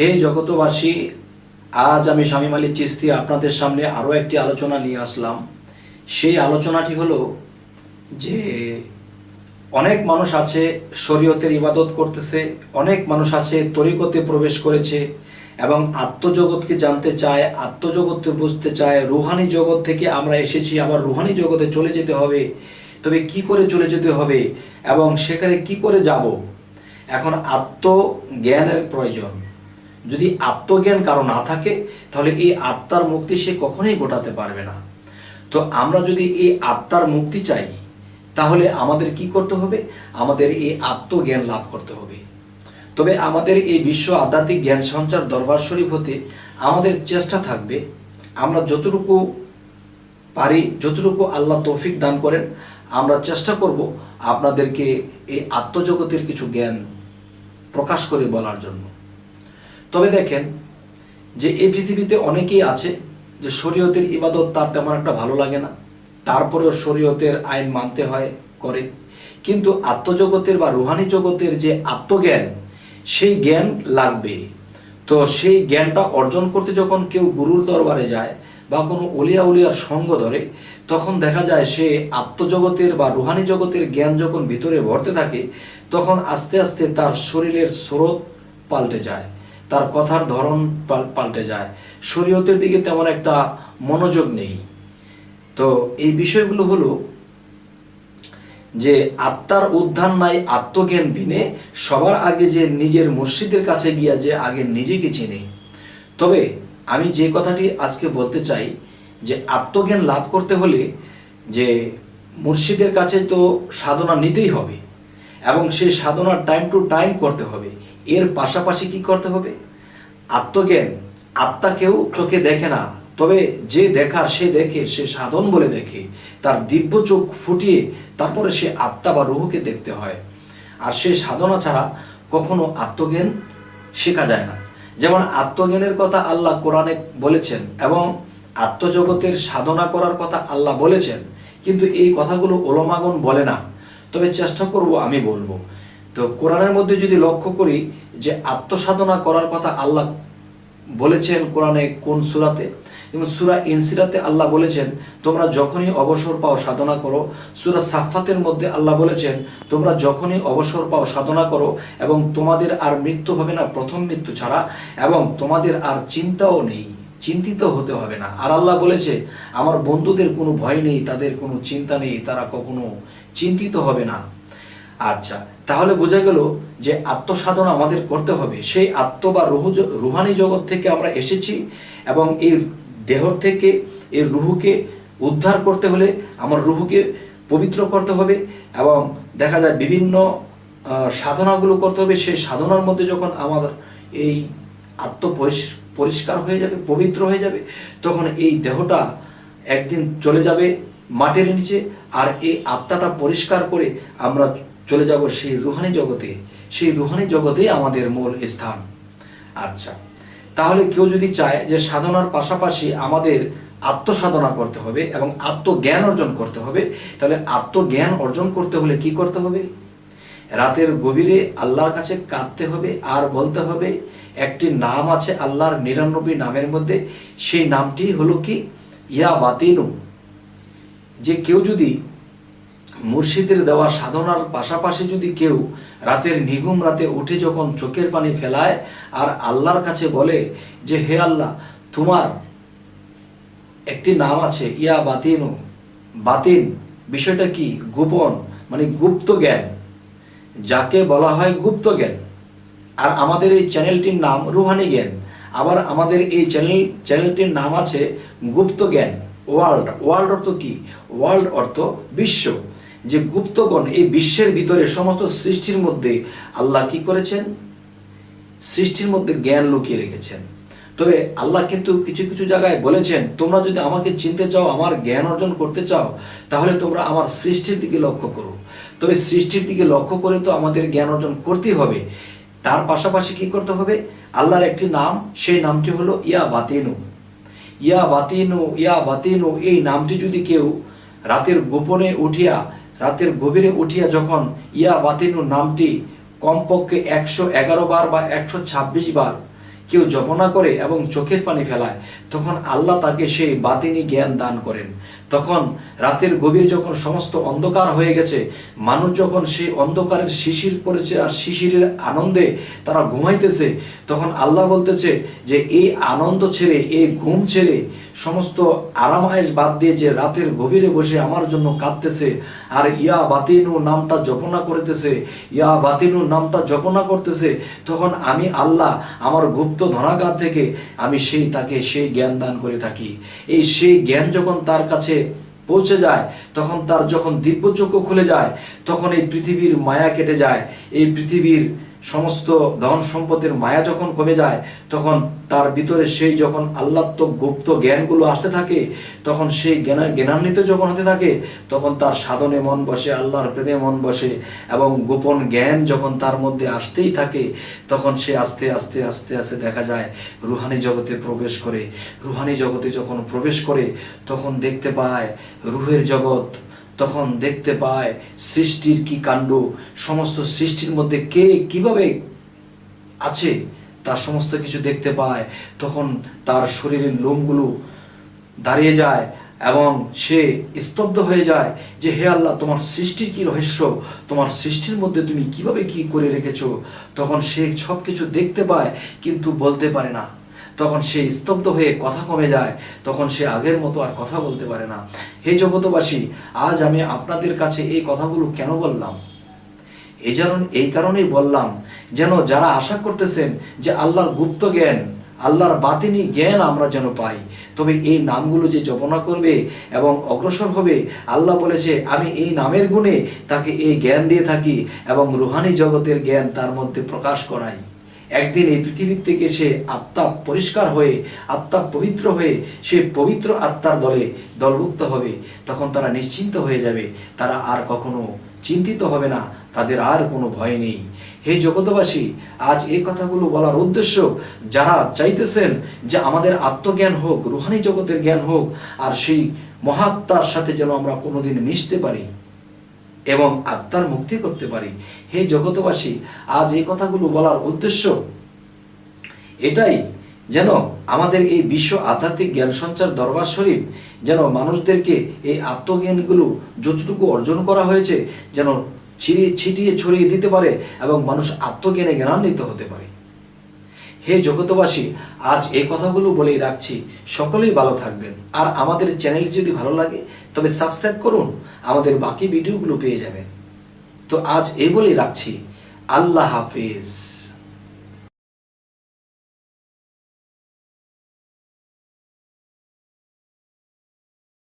হে জগতবাসী, আজ আমি স্বামী মালিক চিস্তি আপনাদের সামনে আরও একটি আলোচনা নিয়ে আসলাম। সেই আলোচনাটি হলো যে অনেক মানুষ আছে, শরীয়তের ইবাদত করতেছে, অনেক মানুষ আছে, তরিকতে প্রবেশ করেছে এবং আত্মজগৎকে জানতে চায়, আত্মজগৎকে বুঝতে চায়, রুহানি জগৎ থেকে আমরা এসেছি, আবার রুহানি জগতে চলে যেতে হবে। তবে কি করে চলে যেতে হবে এবং সেখানে কি করে যাব? এখন আত্মজ্ঞানের প্রয়োজন। যদি আত্মজ্ঞান কারও না থাকে, তাহলে এই আত্মার মুক্তি সে কখনোই গোটাতে পারবে না। তো আমরা যদি এই আত্মার মুক্তি চাই, তাহলে আমাদের কি করতে হবে? আমাদের এই আত্মজ্ঞান লাভ করতে হবে। তবে আমাদের এই বিশ্ব আধ্যাত্মিক জ্ঞান সঞ্চার দরবার শরীফ হতে আমাদের চেষ্টা থাকবে। আমরা যতটুকু পারি, যতটুকু আল্লাহ তৌফিক দান করেন, আমরা চেষ্টা করব আপনাদেরকে এই আত্মজগতের কিছু জ্ঞান প্রকাশ করে বলার জন্য। তবে দেখেন যে এই পৃথিবীতে অনেকেই আছে যে শরীয়তের ইবাদত তার তেমন একটা ভালো লাগে না। তারপরেও শরীয়তের আইন মানতে হয়, করে। কিন্তু আত্মজগতের বা রুহানি জগতের যে আত্মজ্ঞান, সেই জ্ঞান লাগবে। তো সেই জ্ঞানটা অর্জন করতে যখন কেউ গুরুর দরবারে যায় বা কোনো অলিয়া উলিয়ার সঙ্গ ধরে, তখন দেখা যায় সে আত্মজগতের বা রুহানি জগতের জ্ঞান যখন ভিতরে ভরতে থাকে, তখন আস্তে আস্তে তার শরীরের স্রোত পাল্টে যায়। তার কথার ধরন পাল- পাল্টে যায়। শরীয়তের দিকে তেমন একটা মনোযোগ নেই। তো এই বিষয়গুলো হলো যে আত্মার উদ্ধার নাই আত্মজ্ঞান বিনে, সবার আগে যে নিজের মুর্শিদের কাছে গিয়া যে আগে নিজেকে চিনে। তবে আমি যে কথাটি আজকে বলতে চাই, যে আত্মজ্ঞান লাভ করতে হলে যে মুর্শিদের কাছে তো সাধনা নিতেই হবে এবং সেই সাধনা টাইম টু টাইম করতে হবে। এর পাশাপাশি কি করতে হবে? আত্মজ্ঞান আত্মা কেউ চোখে দেখে না, তবে যে দেখার সে দেখে, সে সাধন বলে দেখে, তার দিব্য চোখ ফুটিয়ে তারপরে সে আত্মা বা রুহকে দেখতে হয়। আর সে সাধনা ছাড়া কখনো আত্মজ্ঞান শেখা যায় না। যেমন আত্মজ্ঞানের কথা আল্লাহ কোরআনে বলেছেন এবং আত্মজগতের সাধনা করার কথা আল্লাহ বলেছেন, কিন্তু এই কথাগুলো ওলমাগন বলে না। তবে চেষ্টা করব আমি বলব। তো কোরআনের মধ্যে যদি লক্ষ্য করি যে আত্মসাধনা করার কথা আল্লাহ বলেছেন কোরআনে কোন সুরাতে? যেমন সুরা ইনসিরাতে আল্লাহ বলেছেন, তোমরা যখনই অবসর পাও সাধনা করো। সুরা সাফাতের মধ্যে আল্লাহ বলেছেন, তোমরা যখনই অবসর পাও সাধনা করো এবং তোমাদের আর মৃত্যু হবে না, প্রথম মৃত্যু ছাড়া, এবং তোমাদের আর চিন্তাও নেই, চিন্তিত হতে হবে না। আর আল্লাহ বলেছে, আমার বন্ধুদের কোনো ভয় নেই, তাদের কোনো চিন্তা নেই, তারা কখনো চিন্তিত হবে না। আচ্ছা তাহলে বোঝা গেল যে আত্মসাধনা আমাদের করতে হবে। সেই আত্ম বা রুহ রুহানি জগৎ থেকে আমরা এসেছি এবং এই দেহ থেকে এই রুহুকে উদ্ধার করতে হলে আমার রুহুকে পবিত্র করতে হবে এবং দেখা যায় বিভিন্ন সাধনাগুলো করতে হবে। সেই সাধনার মধ্যে যখন আমাদের এই আত্ম পরিষ- পরিষ্কার হয়ে যাবে, পবিত্র হয়ে যাবে, তখন এই দেহটা একদিন চলে যাবে মাটির নিচে। আর এই আত্মাটা পরিষ্কার করে আমরা চলে যাব সেই রুহানি জগতে, সেই রুহানি জগতেই আমাদের মূল স্থান। আচ্ছা তাহলে কেউ যদি চায় যে সাধনার পাশাপাশি আমাদের আত্মসাধনা করতে হবে এবং আত্মজ্ঞান অর্জন করতে হবে, তাহলে আত্মজ্ঞান অর্জন করতে হলে কি করতে হবে? রাতের গভীরে আল্লাহর কাছে কাঁদতে হবে, আর বলতে হবে, একটি নাম আছে আল্লাহর নিরানব্বই নামের মধ্যে, সেই নামটি হলো কি? ইয়া বাতিনু যে কেউ যদি মুর্শিদের দেওয়া সাধনার পাশাপাশি যদি কেউ রাতের নিঘুম রাতে উঠে যখন চোখের পানি ফেলায় আর আল্লাহর কাছে বলে যে, হে আল্লাহ, তোমার একটি নাম আছে, ইয়া বাতিনু। বাতিন বিষয়টা কি? গোপন মানে গুপ্ত জ্ঞান। যাকে বলা হয় গুপ্ত জ্ঞান। আর আমাদের এই চ্যানেলটির নাম রুহানি জ্ঞান। আবার আমাদের এই চ্যানেল, চ্যানেলটির নাম আছে গুপ্ত জ্ঞান, ওয়ার্ল্ড। ওয়ার্ল্ড অর্থ কি? ওয়ার্ল্ড অর্থ বিশ্ব। যে গুপ্তগণ এই বিশ্বের ভিতরে সমস্ত সৃষ্টির মধ্যে আল্লাহ কি করেছেন? সৃষ্টির মধ্যে জ্ঞান লুকিয়ে রেখেছেন। তবে আল্লাহ কিন্তু কিছু কিছু জায়গায় বলেছেন, তোমরা যদি আমাকে চিনতে চাও, আমার জ্ঞান অর্জন করতে চাও, তাহলে তোমরা আমার সৃষ্টির দিকে লক্ষ্য করো। তবে সৃষ্টির দিকে লক্ষ্য করে তো আমাদের জ্ঞান অর্জন করতেই হবে। তার পাশাপাশি কি করতে হবে? আল্লাহর একটি নাম, সেই নামটি হলো ইয়া বাতিনু। ইয়া বাতিনু ইয়া বাতিনু, এই নামটি যদি কেউ রাতের গোপনে উঠিয়া রাতের গভীরে উঠিয়া যখন ইয়া বাতিনু নামটি কমপক্ষে একশো এগারো বার বা একশো ছাব্বিশ বার কেউ জপনা করে এবং চোখের পানি ফেলায়, তখন আল্লাহ তাকে সেই বাতিনি জ্ঞান দান করেন। তখন রাতের গভীর যখন সমস্ত অন্ধকার হয়ে গেছে, মানুষ যখন সেই অন্ধকারের শিশির পড়েছে আর শিশিরের আনন্দে তারা ঘুমাইতেছে, তখন আল্লাহ বলতেছে যে, এই আনন্দ ছেড়ে, এই ঘুম ছেড়ে সমস্ত আরামায়েশ বাদ দিয়ে যে রাতের গভীরে বসে আমার জন্য কাঁদতেছে, আর ইয়া বাতিনু নামটা জপনা করতেছে, ইয়া বাতিনু নামটা জপনা করতেছে, তখন আমি আল্লাহ আমার গুপ্ত ধনাগার থেকে আমি সেই তাকে সেই জ্ঞান দান করে থাকি। এই সেই জ্ঞান যখন তার কাছে পৌঁছে যায়, তখন তার যখন দিব্যচক্ষু খুলে যায়, তখন এই পৃথিবীর মায়া কেটে যায়। এই পৃথিবীর সমস্ত ধন সম্পদের মায়া যখন কমে যায়, তখন তার ভিতরে সেই যখন আহ্লাত্মক গুপ্ত জ্ঞানগুলো আসতে থাকে, তখন সেই জ্ঞান, জ্ঞানান্বিত যখন হতে থাকে, তখন তার সাধনে মন বসে, আল্লাহর প্রেমে মন বসে এবং গোপন জ্ঞান যখন তার মধ্যে আসতেই থাকে, তখন সে আস্তে আস্তে আস্তে আস্তে দেখা যায় রুহানি জগতে প্রবেশ করে। রুহানি জগতে যখন প্রবেশ করে, তখন দেখতে পায় রুহের জগৎ তখন দেখতে পায় সৃষ্টির কি কাণ্ড, সমস্ত সৃষ্টির মধ্যে কে কীভাবে আছে তার সমস্ত কিছু দেখতে পায়। তখন তার শরীরের লোমগুলো দাঁড়িয়ে যায় এবং সে স্তব্ধ হয়ে যায় যে, হে আল্লাহ, তোমার সৃষ্টির কি রহস্য? তোমার সৃষ্টির মধ্যে তুমি কীভাবে কি করে রেখেছো? তখন সে সব কিছু দেখতে পায়, কিন্তু বলতে পারে না। তখন সে স্তব্ধ হয়ে কথা কমে যায়, তখন সে আগের মতো আর কথা বলতে পারে না। হে জগতবাসী আজ আমি আপনাদের কাছে এই কথাগুলো কেন বললাম? এই যেমন এই কারণেই বললাম, যেন যারা আশা করতেছেন যে আল্লাহর গুপ্ত জ্ঞান, আল্লাহর বাতিনি জ্ঞান আমরা যেন পাই, তবে এই নামগুলো যে জপনা করবে এবং অগ্রসর হবে, আল্লাহ বলেছে, আমি এই নামের গুণে তাকে এই জ্ঞান দিয়ে থাকি এবং রুহানি জগতের জ্ঞান তার মধ্যে প্রকাশ করাই। একদিন এই পৃথিবীর থেকে সে আত্মা পরিষ্কার হয়ে, আত্মা পবিত্র হয়ে, সে পবিত্র আত্মার দলে দলভুক্ত হবে। তখন তারা নিশ্চিন্ত হয়ে যাবে। তারা আর কখনো চিন্তিত হবে না। তাদের আর কোনো ভয় নেই। হে জগতবাসী আজ এই কথাগুলো বলার উদ্দেশ্য যারা চাইতেছেন যে আমাদের আত্মজ্ঞান হোক, রুহানি জগতের জ্ঞান হোক, আর সেই মহাত্মার সাথে যেন আমরা কোনোদিন মিশতে পারি। এবং আত্মার মুক্তি করতে পারি। হে জগতবাসী আজ এই কথাগুলো বলার উদ্দেশ্য এটাই যেন আমাদের এই বিশ্ব আধ্যাত্মিক জ্ঞান সঞ্চার দরবার শরীফ যেন মানুষদেরকে এই আত্মজ্ঞানগুলো যতটুকু অর্জন করা হয়েছে যেন ছিটিয়ে ছড়িয়ে দিতে পারে এবং মানুষ আত্মজ্ঞানে জ্ঞানান্বিত হতে পারে। হে জগতবাসী আজ এই কথাগুলো বলেই রাখছি। সকলেই ভালো থাকবেন। আর আমাদের চ্যানেল যদি ভালো লাগে, তবে সাবস্ক্রাইব করুন। আমাদের বাকি ভিডিওগুলো পেয়ে যাবেন। তো আজ এই বলেই রাখছি। আল্লাহ হাফিজ।